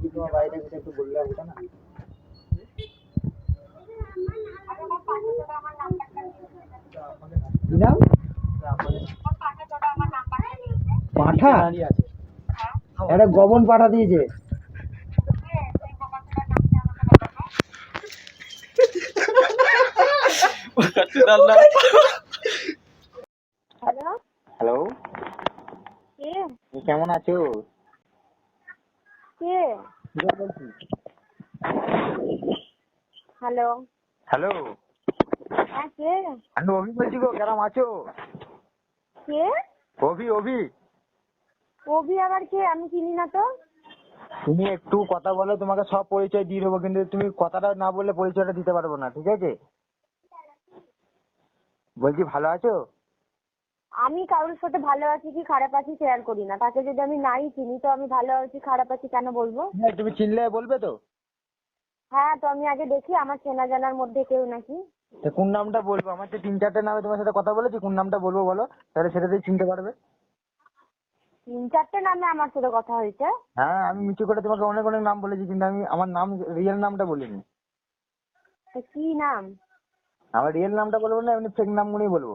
কি তোমার বাইরে কিছু একটু বললে হবে না? কি নাম? পাঠা? একটা গবন পাঠা দিয়েছে। হ্যালো? হ্যালো? তুমি কেমন আছো? কে? হ্যালো হ্যালো হ্যাঁ কে? আমি অভি বলছি গো কেমন আছো? কে? অভি অভি। অভি আবার কে? আমি চিনি না তো। তুমি একটু কথা বলো তোমাকে সব পরিচয় দিয়ে দেবো কিন্তু তুমি কথাটা না বললে পরিচয়টা দিতে পারব না ঠিক আছে? বলছি ভালো আছো? আমি কারোর সাথে ভালো আছি কি খারাপ আছি শেয়ার করি না। তাকে যদি আমি নাই চিনি তো আমি ভালো আছি খারাপ আছি কেন বলব? হ্যাঁ তুমি চিনলে বলবে তো। হ্যাঁ তো আমি আগে দেখি আমার চেনা জানার মধ্যে কেউ নাকি? তা কোন নামটা বলব? আমার তো তিন চারটে নামে তোমার সাথে কথা বলেছি কোন নামটা বলব বলো? তাহলে সেটাতেই চিনতে পারবে। তিন চারটে নামে আমার সাথে কথা হয়েছে? হ্যাঁ আমি মিচু করে তোমাকে অনেক অনেক নাম বলেছি কিন্তু আমি আমার নাম রিয়েল নামটা বলিনি। তো কি নাম? আমার রিয়েল নামটা বলব না এমনি ফেক নামগুলোই বলব।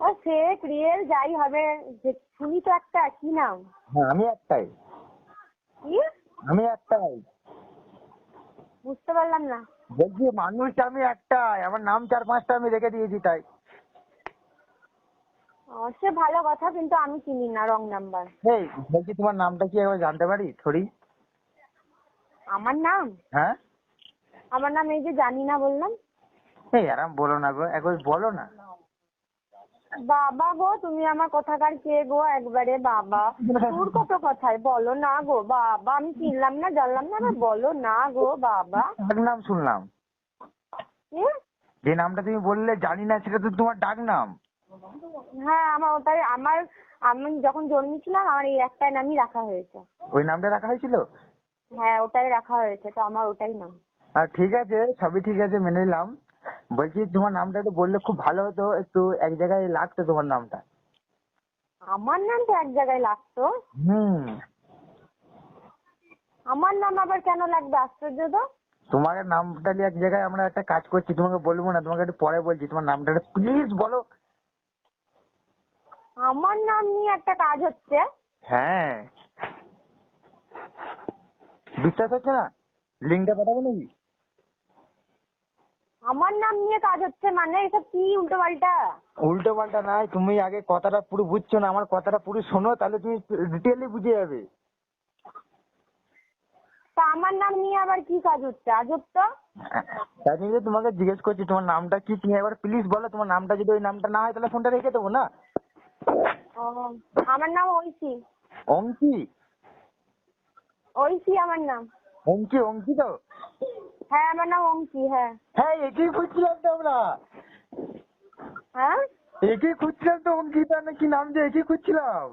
ও ফেক রিয়েল যাই হবে। যে শুনি তো একটা কি নাম? হ্যাঁ আমি একটাই। কি? আমি একটাই। বুঝতে পারলাম না। বলছি মানুষ আমি একটাই। আমার নাম চার পাঁচটা আমি রেখে দিয়েছি তাই। সে ভালো কথা কিন্তু আমি চিনি না রং নাম্বার এই বলছি তোমার নামটা কি একবার জানতে পারি? থরি? আমার নাম? হ্যাঁ? আমার নাম এই যে জানি না বললাম। এই আরাম বলো না গো একবার বলো না। বাবা গো তুমি আমার কথাকার কে গো? একবারে বাবা। তোর কত কথাই? বলো না গো বাবা। আমি চিনলাম না জানলাম না না বলো না গো বাবা। ডাক নাম শুনলাম। কি? যে নামটা তুমি বললে জানি না সেটা তো তোমার ডাক নাম। হ্যাঁ আমার ওটাই আমার আমি যখন জন্মেছিলাম আমার এই একটাই নামই রাখা হয়েছে। ওই নামটা রাখা হয়েছিল? হ্যাঁ ওটাই রাখা হয়েছে তো আমার ওটাই নাম। আর ঠিক আছে সবই ঠিক আছে মেনে নিলাম। বলছি তোমার নামটা একটু বললে খুব ভালো হতো একটু এক জায়গায় লাগতো তোমার নামটা। আমার নাম তো এক জায়গায় লাগতো। হুম। আমার নাম আবার কেন লাগবে আশ্চর্য তো? তোমার নামটা নিয়ে এক জায়গায় আমরা একটা কাজ করছি তোমাকে বলব না তোমাকে একটু পরে বলছি তোমার নামটা প্লিজ বলো। আমার নাম নিয়ে একটা কাজ হচ্ছে। হ্যাঁ। বিশ্বাস হচ্ছে না? লিঙ্কটা পাঠাবো নাকি? আমার নাম নিয়ে কাজ হচ্ছে মানে এসব কি উল্টো পাল্টা? উল্টো পাল্টা নাই তুমি আগে কথাটা পুরো বুঝছ না আমার কথাটা পুরো শোনো তাহলে তুমি ডিটেইলি বুঝে যাবে। তা আমার নাম নিয়ে আবার কি কাজ হচ্ছে? আজব তো তাই জন্য তো তোমাকে জিজ্ঞেস করছি তোমার নামটা কি? তুমি একবার প্লিজ বলো তোমার নামটা যদি ওই নামটা না হয় তাহলে ফোনটা রেখে দেবো না? আমার নাম ঐশী। অঙ্কি ঐশী আমার নাম। অঙ্কি অঙ্কি তো? হ্যাঁ আমার নাম অঙ্কি হ্যাঁ। হ্যাঁ একই খুঁজছিলাম তো আমরা হ্যাঁ? একই খুঁজছিলাম তো অঙ্কিতা না কি নাম যে একই খুঁজছিলাম।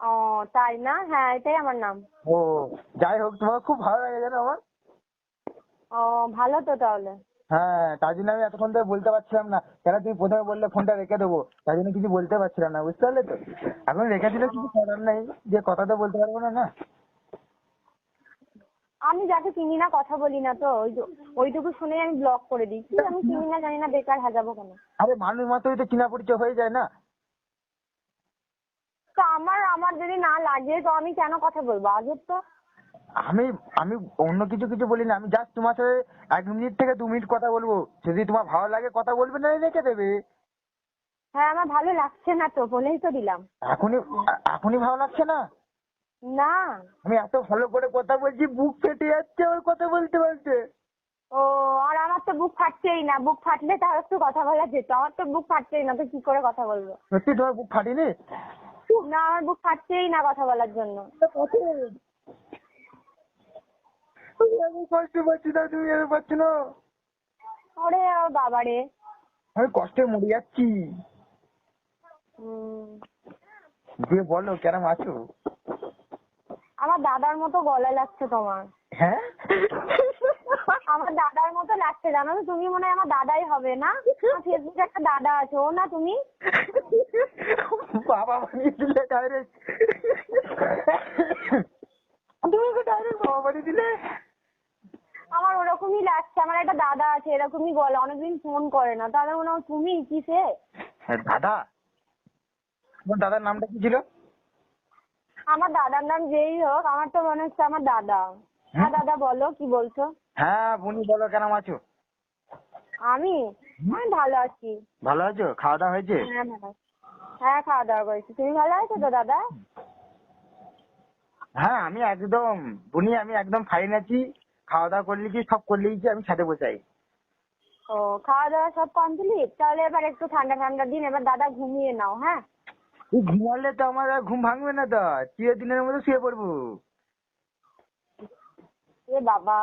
ও তাই না? হ্যাঁ এটাই আমার নাম। ও যাই হোক তোমার খুব ভালো লাগে জানো আমার? ও ভালো তো তাহলে। হ্যাঁ তার জন্য আমি এতক্ষণ ধরে বলতে পারছিলাম না। কেন তুমি প্রথমে বললে ফোনটা রেখে দেবো? তার জন্য কিছু বলতে পারছিলাম না বুঝতে পারলে তো? এখন রেখে দিলে কিছু করার নেই যে কথা তো বলতে পারব না না? আমি যাকে চিনি না কথা বলি না তো ওই ওইটুকু শুনেই আমি ব্লক করে দিই। কি আমি চিনি না জানি না বেকার হাজাবো কেন? আরে মানুষ মাত্রই তো চিনা পরিচয় হয়ে যায় না। তো আমার আমার যদি না লাগে তো আমি কেন কথা বলব? আজব তো আমি আমি অন্য কিছু কিছু বলি না আমি জাস্ট তোমার সাথে এক মিনিট থেকে দু মিনিট কথা বলব। যদি তোমার ভালো লাগে কথা বলবে না রেখে দেবে। হ্যাঁ আমার ভালো লাগছে না তো বলেই তো দিলাম। এখনই এখনই ভালো লাগছে না? না। আমি এত ভালো করে কথা বলছি বুক ফেটে যাচ্ছে ওর কথা বলতে বলতে। ও আর আমার তো বুক ফাটছেই না। বুক ফাটলে তাও একটু কথা বলা যেত। আমার তো বুক ফাটছেই না তো কি করে কথা বলব? সত্যি তোমার বুক ফাটেনি? না আমার বুক ফাটছেই না কথা বলার জন্য। আমি কষ্ট পাচ্ছি না তুমি এর পাচ্ছ না। ওরে বাবা রে আমি কষ্টে মরে যাচ্ছি। দিয়ে বলো কেরম আছো? আমার দাদার মতো গলা লাগছে তোমার। হ্যাঁ? আমার দাদার মতো লাগছে জানো তো? তুমি মনে হয় আমার দাদাই হবে না? ফেসবুকে একটা দাদা আছে ও না তুমি? বাবা বানিয়ে দিলে ডাইরেক্ট তুমি ওকে ডাইরেক্ট বাবা বাড়ি দিলে? আমার ওরকমই লাগছে আমার একটা দাদা আছে এরকমই বলে অনেকদিন ফোন করে না। তাহলে মনে হয় তুমি কিসে? হ্যাঁ, দাদা? তোমার দাদার নামটা কি ছিল? আমার দাদার নাম যেই হোক আমার তো মনে হচ্ছে আমার দাদা। হ্যাঁ দাদা বলো কি বলছো? হ্যাঁ বুনি বলো কেমন আছো? আমি? আমি ভালো আছি। ভালো আছো? খাওয়া দাওয়া হয়েছে? হ্যাঁ হ্যাঁ খাওয়া দাওয়া করেছি। তুমি ভালো আছো তো দাদা? হ্যাঁ আমি একদম বুনি আমি একদম ফাইন আছি। খাওয়া দাওয়া করলি কি সব করলি কি আমি ছাদে বসাই ও খাওয়া দাওয়া সব কমপ্লিট তাহলে এবার একটু ঠান্ডা ঠান্ডা দিন এবার দাদা ঘুমিয়ে নাও হ্যাঁ? ঘুমালে তো আমার আর ঘুম ভাঙবে না তো চিরদিনের মতো শুয়ে পড়ব। এ বাবা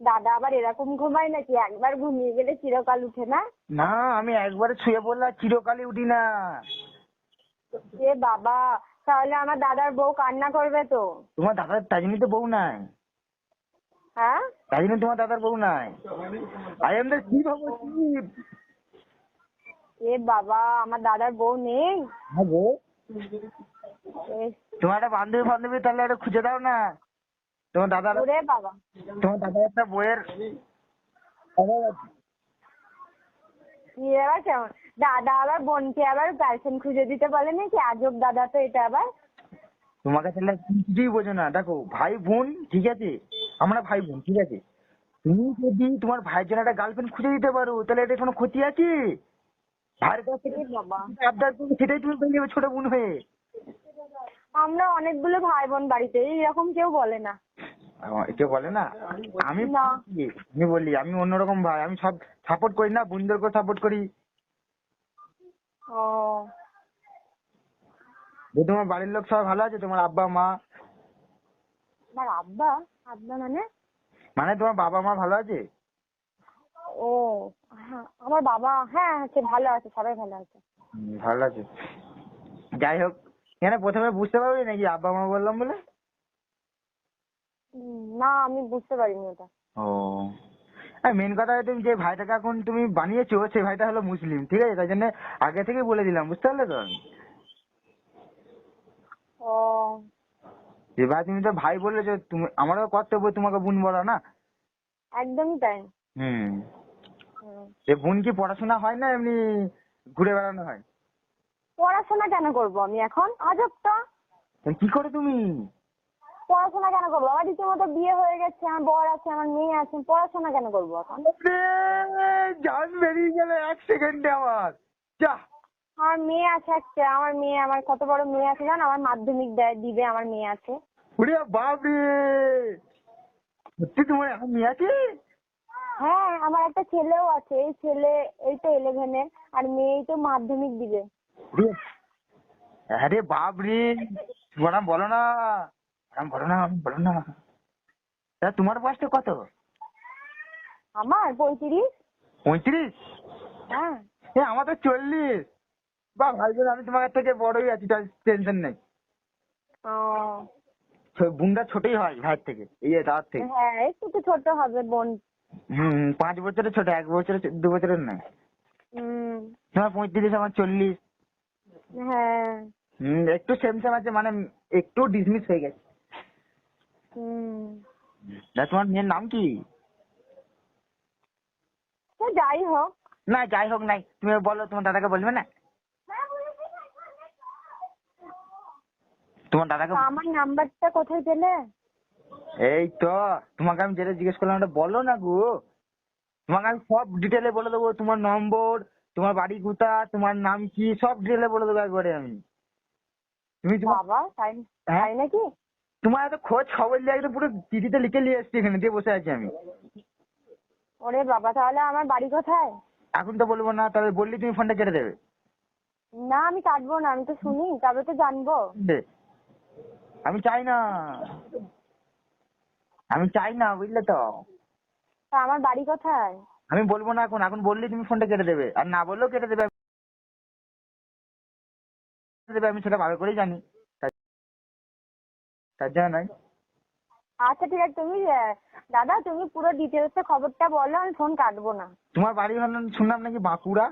দাদা আবার এরকম ঘুমায় নাকি? একবার ঘুমিয়ে গেলে চিরকাল উঠে না? না আমি একবারে শুয়ে পড়লে চিরকালই উঠি না। এ বাবা তাহলে আমার দাদার বউ কান্না করবে তো? তোমার দাদার তাই জন্যই তো বউ নাই। হ্যাঁ? তাই জন্য তোমার দাদার বউ নাই। I am the of chief এ বাবা আমার দাদার বউ নেই? হ্যাঁ তোমার একটা বান্ধবী বান্ধবী তাহলে একটা খুঁজে দাও না। তোমার ওরে বাবা। তোমার দাদার একটা বইয়ের আবার কেমন? দাদা আবার বোনকে আবার গার্লফ্রেন্ড খুঁজে দিতে বলে নাকি? আজব দাদা তো এটা আবার। তোমাকে তাহলে কিছুই বোঝো না। দেখো ভাই বোন ঠিক আছে? আমরা ভাই বোন ঠিক আছে? তুমি যদি তোমার ভাইয়ের জন্য একটা গার্লফ্রেন্ড খুঁজে দিতে পারো তাহলে এটা কোনো ক্ষতি আছে? ভাইয়ের কাছ থেকে আবদার করবে সেটাই তুমি পেয়ে যাবে ছোট বোন হয়ে। আমরা অনেকগুলো ভাই বোন বাড়িতে এরকম কেউ বলে না। কেউ বলে না? আমি। আমি বলি আমি অন্যরকম ভাই আমি সব সাপোর্ট করি না বোনদেরকেও সাপোর্ট করি। ও। তোমার বাড়ির লোক সবাই ভালো আছে? তোমার আব্বা মা? আমার আব্বা? আব্বা মানে? মানে তোমার বাবা মা ভালো আছে? ও। হ্যাঁ আমার বাবা হ্যাঁ আছে ভালো আছে সবাই ভালো আছে। ভালো আছে। যাই হোক এখানে প্রথমে বুঝতে পারবি নাকি আব্বা মা বললাম বলে? না আমি বুঝতে পারিনি ওটা। ও। মেন কথা তুমি যে ভাইটাকে এখন তুমি বানিয়েছো সেই ভাইটা হলো মুসলিম ঠিক আছে? তাই জন্য আগে থেকেই বলে দিলাম বুঝতে পারলে তো? ও। এবার তুমি তো ভাই বললে যে তুমি আমারও কর্তব্য তোমাকে বোন বলা না? একদমই তাই। হুম। এ বোন কি পড়াশোনা হয় না এমনি ঘুরে বেড়ানো হয়? পড়াশোনা কেন করব আমি এখন? আজবটা তা কি করে তুমি? পড়াশোনা কেন করব? আমার রীতিমতো বিয়ে হয়ে গেছে আমার বর আছে আমার মেয়ে আছে পড়াশোনা কেন করব এখন? জান বেরিয়ে গেল এক সেকেন্ডে আমার যা। আমার মেয়ে আছে একটা আমার মেয়ে আমার কত বড় মেয়ে আছে জানো? আমার মাধ্যমিক দেয় দিবে আমার মেয়ে আছে। ওরে বাপ রে সত্যি তোমার এখন মেয়ে আছে? হ্যাঁ আমার একটা ছেলেও আছে। এই ছেলে এই তো ইলেভেনে আর মেয়ে এই তো মাধ্যমিক দিবে। আরে বাপ রে বলাম বলো না। বলো না বলো না। তা তোমার বয়সটা কত? আমার পঁয়ত্রিশ। পঁয়ত্রিশ? হ্যাঁ। এ আমার তো চল্লিশ। বা ভাই বোন আমি তোমার থেকে বড়ই আছি তাই টেনশন নেই। ও। বোনটা ছোটই হয় ভাইয়ের থেকে এই দাদার থেকে। হ্যাঁ একটু তো ছোট হবে বোন। হুম পাঁচ বছরের ছোট এক বছরের দু বছরের নয়। তোমার পঁয়ত্রিশ আমার চল্লিশ। হ্যাঁ। হুম একটু সেম সেম আছে মানে একটু ডিসমিস হয়ে গেছে। হুম। তোমার মেয়ের নাম কি? যাই হোক। না যাই হোক নাই। তুমি বলো তোমার দাদাকে বলবে না? তোমার দাদাকে আমার নাম্বারটা কোথায় পেলে? এই তো তোমাকে আমি যেটা জিজ্ঞেস করলাম ওটা বলো না গো। তোমাকে আমি সব ডিটেলে বলে দেবো তোমার নম্বর তোমার বাড়ি কোথা তোমার নাম কি সব ডিটেলে বলে দেবো একবারে আমি। তুমি তোমার বাবা তাই হ্যাঁ? তাই নাকি? তোমার এত খোঁজ খবর নিয়ে একদম পুরো চিঠিতে লিখে নিয়ে এসছি এখানে দিয়ে বসে আছি আমি। ওরে বাবা তাহলে আমার বাড়ি কোথায়? এখন তো বলব না তবে বললি তুমি ফোনটা কেটে দেবে। না আমি কাটবো না আমি তো শুনি তবে তো জানব। আমি চাই না। আমি চাই না বুঝলে তো। আমার বাড়ি কোথায়? আমি বলব না এখন এখন বললি তুমি ফোনটা কেটে দেবে। আর না বললেও কেটে দেবে। কেটে দেবে আমি সেটা ভালো করেই জানি। তার- জন্য নয় আচ্ছা ঠিক আছে তুমি দাদা তুমি পুরো ডিটেলসে খবরটা বলো আমি ফোন কাটবো না। তোমার বাড়ি হলো শুনলাম নাকি বাঁকুড়া?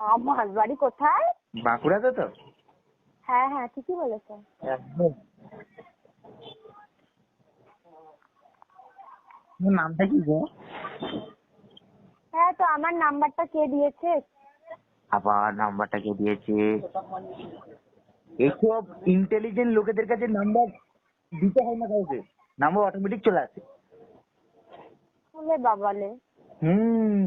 আমার বাড়ি কোথায়? বাঁকুড়াতে তো? হ্যাঁ হ্যাঁ ঠিকই বলেছ। একদম। তোমার নামটা কি গো? হ্যাঁ তো আমার নাম্বারটা কে দিয়েছে? আবার নাম্বারটা কে দিয়েছে? এইসব ইন্টেলিজেন্ট লোকেদের কাছে নাম্বার দিতে হয় না কাউকে। নাম্বার অটোমেটিক চলে আসে। বলে বাবালে। হুম।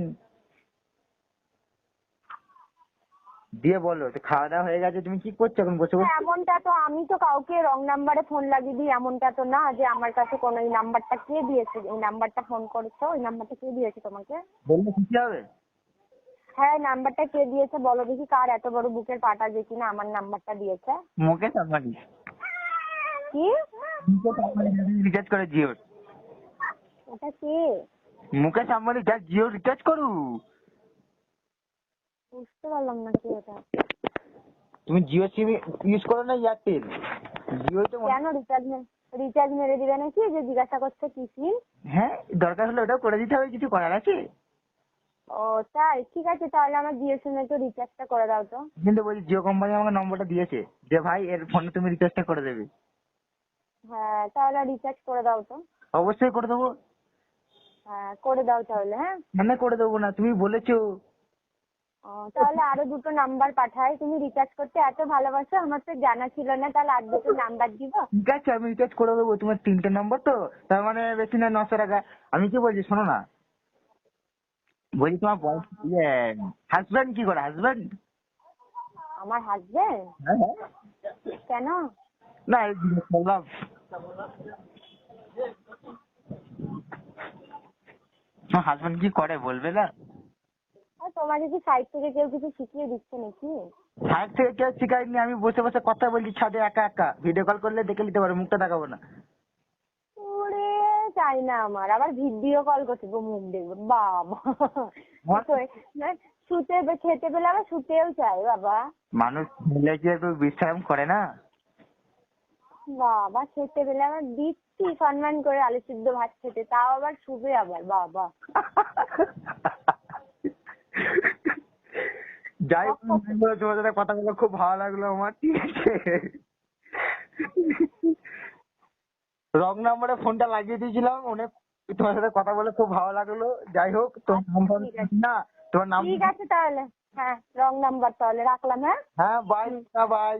দিয়ে বলো খাওয়া দাওয়া হয়ে গেছে তুমি কি করছ এখন বসে বসে? এমনটা তো আমি তো কাউকে রং নাম্বারে ফোন লাগিয়ে দিই এমনটা তো না যে আমার কাছে কোনো এই নাম্বারটা কে দিয়েছে এই নাম্বারটা ফোন করেছ ওই নাম্বারটা কে দিয়েছে তোমাকে? বললে খুশি হবে? হ্যাঁ নাম্বারটা কে দিয়েছে বলো দেখি কার এত বড় বুকের পাটা যে কিনা আমার নাম্বারটা দিয়েছে। মুকেশ আম্বানি। কি? মুকেশ আম্বানি রিচার্জ করে জিও ওটা কে? মুকেশ আম্বানি যা জিও রিচার্জ করু বুঝতে পারলাম না কি ওটা তুমি জিও সিম ইউজ করো না এয়ারটেল? জিও তো কেন রিচার্জ রিচার্জ মেরে দিবে নাকি? যে জিজ্ঞাসা করছে কি সিম? হ্যাঁ দরকার হলে ওটাও করে দিতে হবে কিছু করার আছে? ও তাই? ঠিক আছে তাহলে আমার জিও সিমে তো রিচার্জটা করে দাও তো। কিন্তু বলছি জিও কোম্পানি আমাকে নম্বরটা দিয়েছে। যে ভাই এর ফোনে তুমি রিচার্জটা করে দেবে। হ্যাঁ তাহলে রিচার্জ করে দাও তো। অবশ্যই করে দেবো। হ্যাঁ করে দাও তাহলে হ্যাঁ? মানে করে দেবো না। তুমি বলেছ ও, তাহলে আরও দুটো নাম্বার পাঠাই। তুমি রিচার্জ করতে এত ভালোবাসো আমার তো জানা ছিল না। তাহলে আর দুটো নাম্বার দিব। ঠিক আছে আমি রিচার্জ করে দেবো। তোমার তিনটে নম্বর তো? তার মানে বেশি না নশো টাকা। আমি কি বলছি শোনো না। বলছি তোমার বয়স ইয়ে হাজব্যান্ড কি করে? হাজব্যান্ড আমার হাজবেন্ড হ্যাঁ কেন? না তোমার হাজব্যান্ড কি করে বলবে না? তোমাকে কি সাইড থেকে কেউ কিছু শিখিয়ে দিচ্ছে নাকি? সাইড থেকে কেউ শিখায়নি আমি বসে বসে কথা বলছি ছাদে একা একা। ভিডিও কল করলে দেখে নিতে পারো মুখটা দেখাবো না। ওরে চাই না আমার। আবার ভিডিও কল করছে গো মুখ দেখব। বাবা। শুতে বে- খেতে পেলে আবার শুতেও চাই বাবা। মানুষ মিলে কি একটু বিশ্রাম করে না? বাবা খেতে পেলে আবার দিচ্ছি সম্মান করে আলু সিদ্ধ ভাত খেতে তাও আবার শুবে আবার বাবা। যাই হোক, তোমার সাথে কথা বলে খুব ভালো লাগল আমার ঠিক আছে? রং নাম্বারে ফোনটা লাগিয়ে দিয়েছিলাম অনেক তোমার সাথে কথা বলে খুব ভালো লাগল। যাই হোক তোমার আছে। না তোমার নাম ঠিক আছে তাহলে। হ্যাঁ রং নাম্বার তাহলে রাখলাম হ্যাঁ? হ্যাঁ বাই বাই